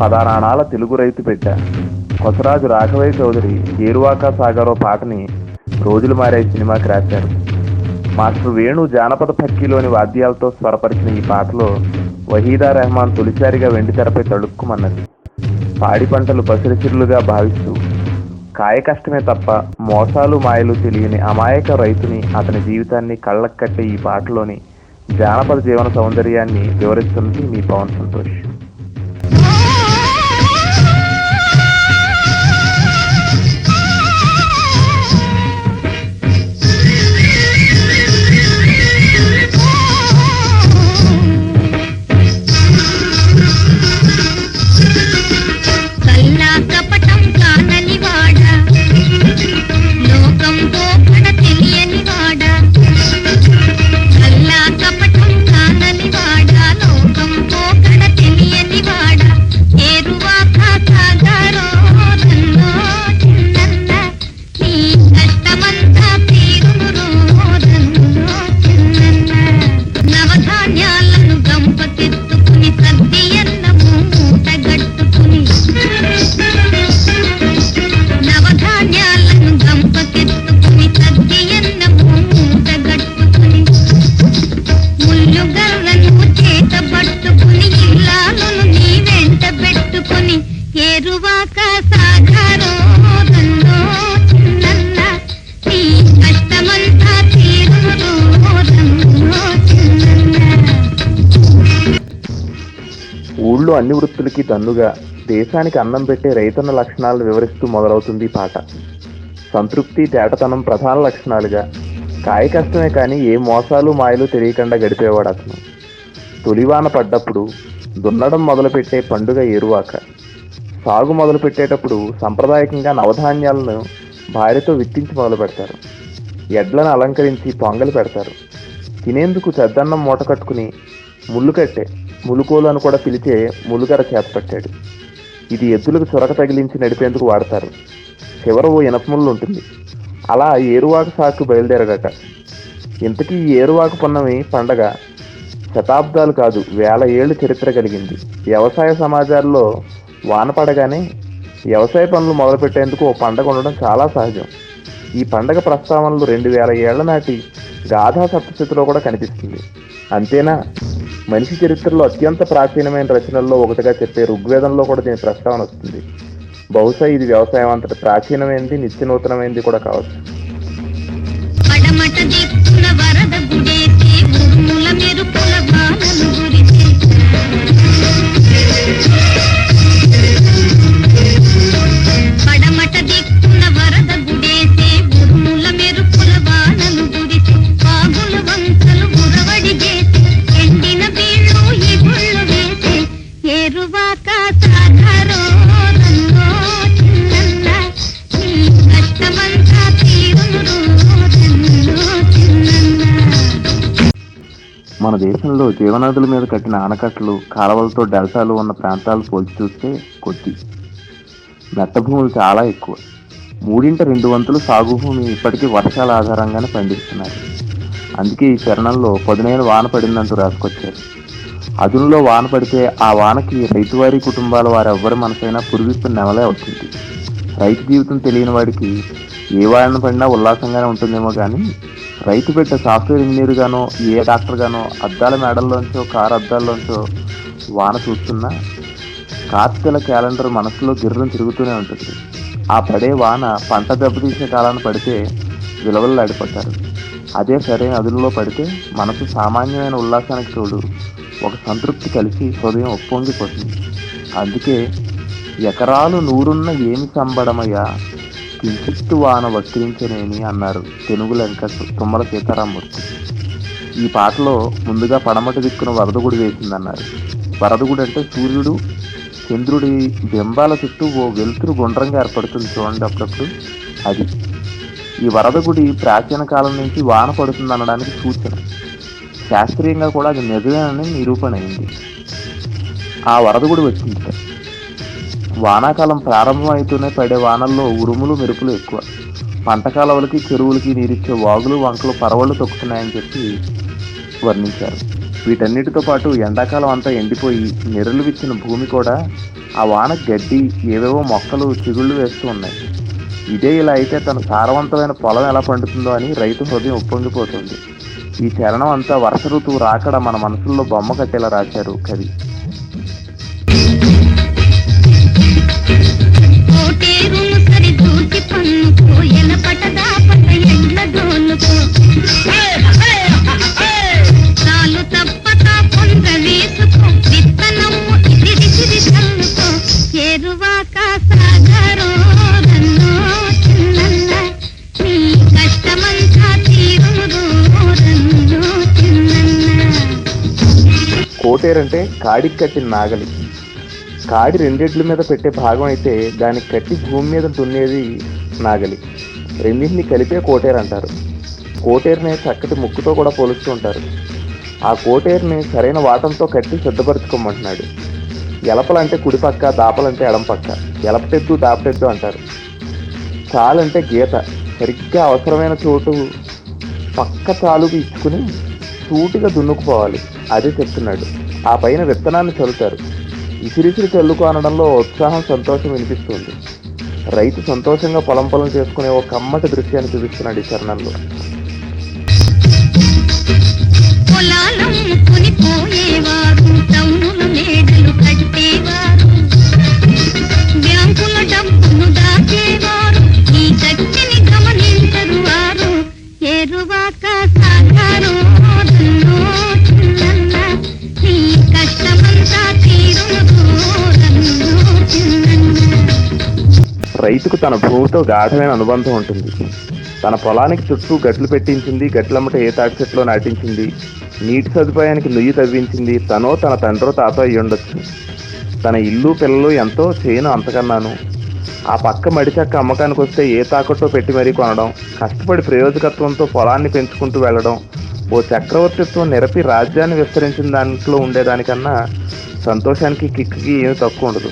పదానాణాల తెలుగు రైతు బిడ్డ కొసరాజు రాఘవయ్య చౌదరి ఏరువాక సాగరో పాటని రోజులు మారే సినిమాకి రాశారు. మాస్టర్ వేణు జానపద పక్కీలోని వాద్యాలతో స్వరపరిచిన ఈ పాటలో వహీదా రెహమాన్ తొలిసారిగా వెండి తెరపై తడుక్కుమన్నది పాడి పంటలు పసిరిసిరులుగా భావిస్తూ కాయ కష్టమే తప్ప మోసాలు మాయలు తెలియని అమాయక రైతుని అతని జీవితాన్ని కళ్ళకు కట్టే ఈ పాటలోని జానపద జీవన సౌందర్యాన్ని వివరిస్తుంది మీ పవన్ సంతోష్. అన్ని వృత్తులకి దన్నుగా దేశానికి అన్నం పెట్టే రైతన్న లక్షణాలను వివరిస్తూ మొదలవుతుంది పాట. సంతృప్తి తేటతనం ప్రధాన లక్షణాలుగా. కాయ కష్టమే కానీ ఏ మోసాలు మాయలు తెలియకుండా గడిపేవాడు అతను. తొలివాన పడ్డప్పుడు దున్నడం మొదలుపెట్టే పండుగ ఏరువాక. సాగు మొదలుపెట్టేటప్పుడు సాంప్రదాయకంగా నవధాన్యాలను భార్యతో విత్తించి మొదలు పెడతారు ఎడ్లను అలంకరించి పొంగలి పెడతారు. తినేందుకు చెద్దన్నం మూట కట్టుకుని ముళ్ళు కట్టే ములుకోలు అని కూడా పిలిచే ములుగర చేపట్టాడు ఇది ఎద్దులకు చొరక తగిలించి నడిపేందుకు వాడతారు. చివర ఓ ఇనపముళ్ళు ఉంటుంది. అలా ఏరువాక సాకు బయలుదేరగట ఇంతకీ ఏరువాక పున్నమి పండగ శతాబ్దాలు కాదు వేల ఏళ్ళు చరిత్ర కలిగింది. వ్యవసాయ సమాజాల్లో వాన పడగానే వ్యవసాయ పనులు మొదలుపెట్టేందుకు ఓ పండగ ఉండడం చాలా సహజం. ఈ పండగ ప్రస్తావనలు రెండు వేల ఏళ్ళ నాటి గాథా సప్తశతిలో కూడా కనిపిస్తుంది. అంతేనా? మనిషి చరిత్రలో అత్యంత ప్రాచీనమైన రచనల్లో ఒకటిగా చెప్పే ఋగ్వేదంలో కూడా దీని ప్రస్తావన వస్తుంది. బహుశా ఇది వ్యవసాయం అంతటి ప్రాచీనమైనది నిత్య నూతనమైనది కూడా కావచ్చు. దేశంలో జీవనదుల మీద కట్టిన ఆనకట్టలు కాలవలతో డెల్టాలు ఉన్న ప్రాంతాలు పోల్చి చూస్తే కొద్ది. మెట్ట భూములు చాలా ఎక్కువ. మూడింట రెండు వంతులు సాగు భూమి ఇప్పటికీ వర్షాల ఆధారంగానే పండిస్తున్నారు. అందుకే ఈ చరణంలో పదునైన వాన పడిందంటూ రాసుకొచ్చారు. అదునులో వాన పడితే ఆ వానకి రైతువారి కుటుంబాల వారెవ్వరి మనసైనా పురుగిస్తున్న నెమలే అవుతుంది. రైతు జీవితం తెలియని వాడికి ఏ వాన పడినా ఉల్లాసంగానే ఉంటుందేమో కానీ రైతు బిడ్డ సాఫ్ట్వేర్ ఇంజనీర్ గానో ఏ డాక్టర్ గానో అద్దాల మేడల్లోంచో కారు అద్దాల్లోంచో వాన చూస్తున్నా కార్తీల క్యాలెండర్ మనసులో గిర్రం తిరుగుతూనే ఉంటుంది. ఆ పడే వాన పంట దెబ్బతీసే కాలాన్ని పడితే విలువలు ఆడిపోతారు. అదే సరైన అదులలో పడితే మనసు సామాన్యమైన ఉల్లాసానికి తోడు ఒక సంతృప్తి కలిసి హృదయం ఒప్పొంగిపోతుంది అందుకే ఎకరాలు నూరున్న ఏమి సంబడమయ్యా? కించిత్తు వాన వక్రించనేని అన్నారు తెనుగు లంక తుమ్మల సీతారామూర్తి. ఈ పాటలో ముందుగా పడమటి దిక్కున వరదగుడి వేసిందన్నారు. వరదగుడి అంటే సూర్యుడు చంద్రుడి బింబాల చుట్టూ ఓ వెలుతురు గుండ్రంగా ఏర్పడుతుంది చూడండి అప్పుడప్పుడు. అది. ఈ వరదగుడి ప్రాచీన కాలం నుంచి వాన పడుతుంది అనడానికి సూచన. శాస్త్రీయంగా కూడా అది నిజమేనని నిరూపణ అయింది. ఆ వరదగుడి వచ్చింది వానాకాలం ప్రారంభం అవుతూనే పడే వానల్లో ఉరుములు మెరుపులు ఎక్కువ. పంట కాలువలకి చెరువులకి నీరిచ్చే వాగులు వంకలు పరవళ్ళు తొక్కుతున్నాయని చెప్పి వర్ణించారు. వీటన్నిటితో పాటు ఎండాకాలం అంతా ఎండిపోయి నెరలు విచ్చిన భూమి కూడా ఆ వాన గడ్డి ఏవేవో మొక్కలు చిగుళ్ళు వేస్తూ ఉన్నాయి. ఇదే ఇలా అయితే తన సారవంతమైన పొలం ఎలా పండుతుందో అని రైతు హృదయం ఉప్పొంగిపోతుంది. ఈ చరణం అంతా వర్ష ఋతువు రాకడ మన మనసుల్లో బొమ్మ కట్టేలా రాశారు కవి. కోటేరంటే కాడికి కట్టిన నాగలి. కాడి రెండిట్ల మీద పెట్టే భాగం అయితే దానికి కట్టి భూమి మీద దున్నేది నాగలి. రెండింటిని కలిపే కోటేరు అంటారు. కోటేరుని చక్కటి ముక్కుతో కూడా పోలుస్తూ ఉంటారు. ఆ కోటేరుని సరైన వాటంతో కట్టి సిద్ధపరచుకోమంటున్నాడు ఎలపలంటే కుడిపక్క దాపలంటే ఎడం పక్క. ఎలపటెద్దు దాపటెద్దు అంటారు. చాలంటే గీత. సరిగ్గా అవసరమైన చోటు పక్క చాలుకు ఇచ్చుకుని సూటిగా దున్నుకుపోవాలి. అదే చెప్తున్నాడు. ఆ పైన విత్తనాన్ని చల్లుతారు. ఇసిరిసిరి చల్లుకు అనడంలో ఉత్సాహం సంతోషం వినిపిస్తుంది. రైతు సంతోషంగా పొలం పొలం చేసుకునే ఒక కమ్మటి దృశ్యాన్ని చూపిస్తున్నాడు ఈ చరణంలో. పొలాలమ్ముకుని పోయేవారు టౌనుల మేడలు రైతుకు తన భూమితో గాఢమైన అనుబంధం ఉంటుంది. తన పొలానికి చుట్టూ గట్లు పెట్టించింది గట్లమ్మట ఏ తాటి చెట్లో నాటించింది నీటి సదుపాయానికి నుయ్యి తవ్వించింది తనో తన తండ్రో తాత అయి ఉండొచ్చు. తన ఇల్లు పిల్లలు ఎంతో చేయను అంతకన్నాను. ఆ పక్క మడిచక్క అమ్మకానికి వస్తే ఏ తాకట్టో పెట్టి మరీ కొనడం కష్టపడి ప్రయోజకత్వంతో పొలాన్ని పెంచుకుంటూ వెళ్ళడం ఓ చక్రవర్తిత్వం నిరపి రాజ్యాన్ని విస్తరించిన దాంట్లో ఉండేదానికన్నా సంతోషానికి కిక్కి ఏమి తక్కువ ఉండదు.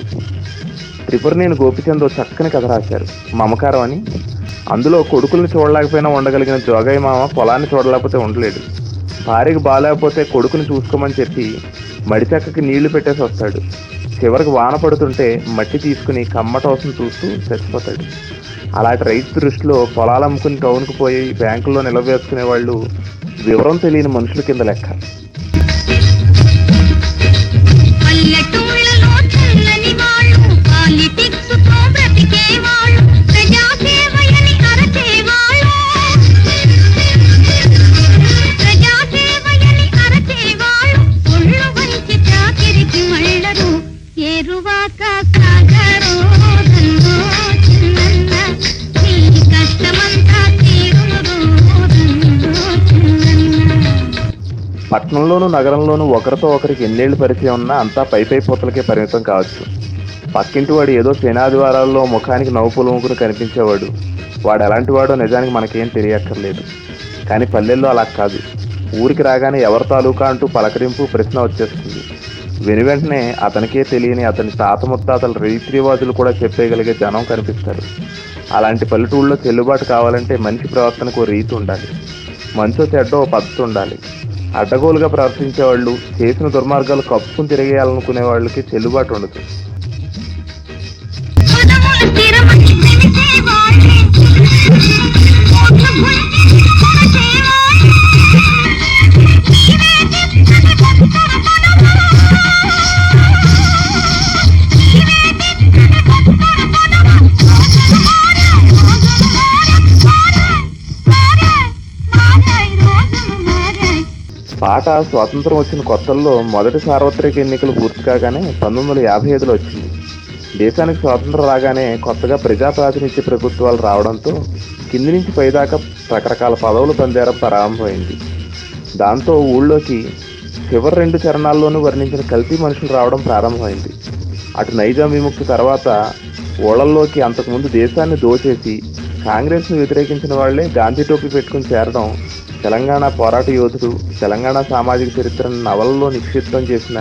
త్రిపురనేని గోపిచంద్ చక్కని కథ రాశారు. మమకారం అని. అందులో కొడుకుల్ని చూడలేకపోయినా ఉండగలిగిన జోగయ్య మామ పొలాన్ని చూడలేకపోతే ఉండలేడు. భార్యకి బాగాలేకపోతే కొడుకుని చూసుకోమని చెప్పి మడిచెక్కకి నీళ్ళు పెట్టేసి వస్తాడు. చివరికి వాన పడుతుంటే మట్టి తీసుకుని కమ్మటోసం చూస్తూ చచ్చిపోతాడు. అలాంటి రైతు దృష్టిలో పొలాలు అమ్ముకుని టౌన్కి పోయి బ్యాంకుల్లో నిలవేసుకునే వాళ్ళు వివరం తెలియని మనుషుల కింద లెక్క. పట్టణంలోనూ నగరంలోనూ ఒకరితో ఒకరికి ఎన్నేళ్ళు పరిచయం ఉన్నా అంతా పై పై పూతలకే పరిమితం కావచ్చు. పక్కింటి వాడు ఏదో శనాదివారాల్లో ముఖానికి నవ్వు కనిపించేవాడు. వాడు ఎలాంటి వాడో నిజానికి మనకేం తెలియక్కర్లేదు. కానీ పల్లెల్లో అలా కాదు. ఊరికి రాగానే ఎవరి తాలూకా అంటూ పలకరింపు ప్రశ్న వచ్చేస్తుంది. వెను వెంటనే అతనికే తెలియని అతని తాత ముత్తాతల రీతిరివాజులు కూడా చెప్పేయగలిగే జనం కనిపిస్తారు. అలాంటి పల్లెటూళ్ళలో చెల్లుబాటు కావాలంటే మనిషి ప్రవర్తనకు రీతి ఉండాలి. మంచో చెడ్డో ఓ పద్ధతి ఉండాలి. అడ్డగోలుగా ప్రవర్తించే వాళ్ళు చేసిన దుర్మార్గాలు కప్పుకుని తిరిగేయాలనుకునే వాళ్ళకి చెల్లుబాటు ఉండదు. పాట స్వాతంత్రం వచ్చిన కొత్తల్లో మొదటి సార్వత్రిక ఎన్నికలు పూర్తి కాగానే పంతొమ్మిది వందల యాభై ఐదులో వచ్చింది. దేశానికి స్వాతంత్రం రాగానే కొత్తగా ప్రజా ప్రాతినిధ్య ప్రభుత్వాలు రావడంతో కింది నుంచి పైదాకా రకరకాల పదవులు పొందేరం ప్రారంభమైంది. దాంతో ఊళ్ళోకి చివరి రెండు చరణాల్లోనూ వర్ణించిన కల్తీ మనుషులు రావడం ప్రారంభమైంది. అటు నైజాం విముక్తి తర్వాత ఊళ్ళల్లోకి అంతకుముందు దేశాన్ని దోచేసి కాంగ్రెస్ను వ్యతిరేకించిన వాళ్ళే గాంధీ టోపీ పెట్టుకుని చేరడం తెలంగాణ పోరాట యోధుడు తెలంగాణ సామాజిక చరిత్రను నవలలో నిక్షిప్తం చేసిన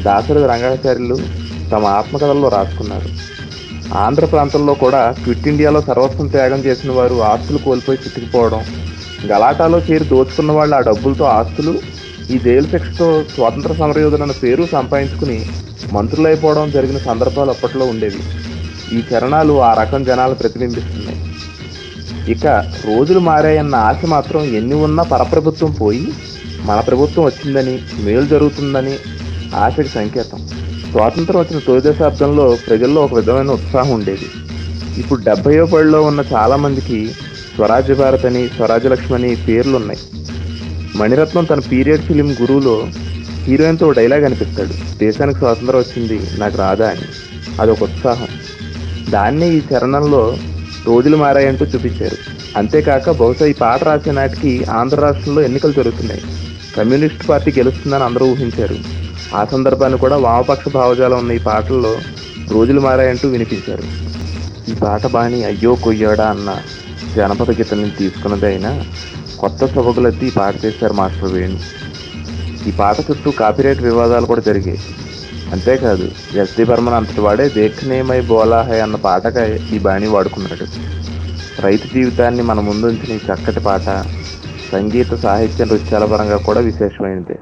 దాసరి రంగాచార్యులు తమ ఆత్మకథల్లో రాసుకున్నారు. ఆంధ్ర ప్రాంతంలో కూడా క్విట్ ఇండియాలో సర్వస్వం త్యాగం చేసిన వారు ఆస్తులు కోల్పోయి చితికిపోవడం గలాటాలో చేరి దోచుకున్న వాళ్ళు ఆ డబ్బులతో ఆస్తులు ఈ జైలు శిక్షతో స్వాతంత్ర సమరయోధులు అన్న పేరు సంపాదించుకుని మంత్రులైపోవడం జరిగిన సందర్భాలు అప్పట్లో ఉండేవి. ఈ చరణాలు ఆ రకం జనాలు ప్రతిబింబిస్తున్నాయి. ఇక రోజులు మారాయన్న ఆశ మాత్రం ఎన్ని ఉన్నా పరప్రభుత్వం పోయి మన ప్రభుత్వం వచ్చిందని మేలు జరుగుతుందని ఆశకి సంకేతం. స్వాతంత్రం వచ్చిన తొలి దశాబ్దంలో ప్రజల్లో ఒక విధమైన ఉత్సాహం ఉండేది. ఇప్పుడు డెబ్బయో పడిలో ఉన్న చాలామందికి స్వరాజ్య భారత్ అని స్వరాజ్యలక్ష్మి అని పేర్లు ఉన్నాయి మణిరత్నం తన పీరియడ్ ఫిలిం గురువులో హీరోయిన్తో డైలాగ్ అనిపిస్తాడు. దేశానికి స్వాతంత్రం వచ్చింది నాకు రాదా అని. అదొక ఉత్సాహం. దాన్నే ఈ చరణంలో రోజులు మారాయంటూ చూపించారు. అంతేకాక బహుశా ఈ పాట రాసే నాటికి ఆంధ్ర రాష్ట్రంలో ఎన్నికలు జరుగుతున్నాయి. కమ్యూనిస్ట్ పార్టీ గెలుస్తుందని అందరూ ఊహించారు. ఆ సందర్భాన్ని కూడా వామపక్ష భావజాలం ఉన్న ఈ పాటల్లో రోజులు మారాయంటూ వినిపించారు. ఈ పాట బాణి అయ్యో కొయ్యాడా అన్న జనపద గీతల్ని తీసుకున్నది అయినా కొత్త సభకులెత్తి ఈ పాట చేశారు మాస్టర్ వేణు. ఈ పాట చుట్టూ కాపీరైట్ వివాదాలు కూడా జరిగాయి. అంతేకాదు ఎస్డి బర్మన్ అంతటి వాడే దేఖ్నేమై బోలాహే అన్న పాటగా ఈ బాణి వాడుకున్నాడు రైతు జీవితాన్ని మన ముందుంచిన ఈ చక్కటి పాట సంగీత సాహిత్య నృత్యాల పరంగా కూడా విశేషమైనదే.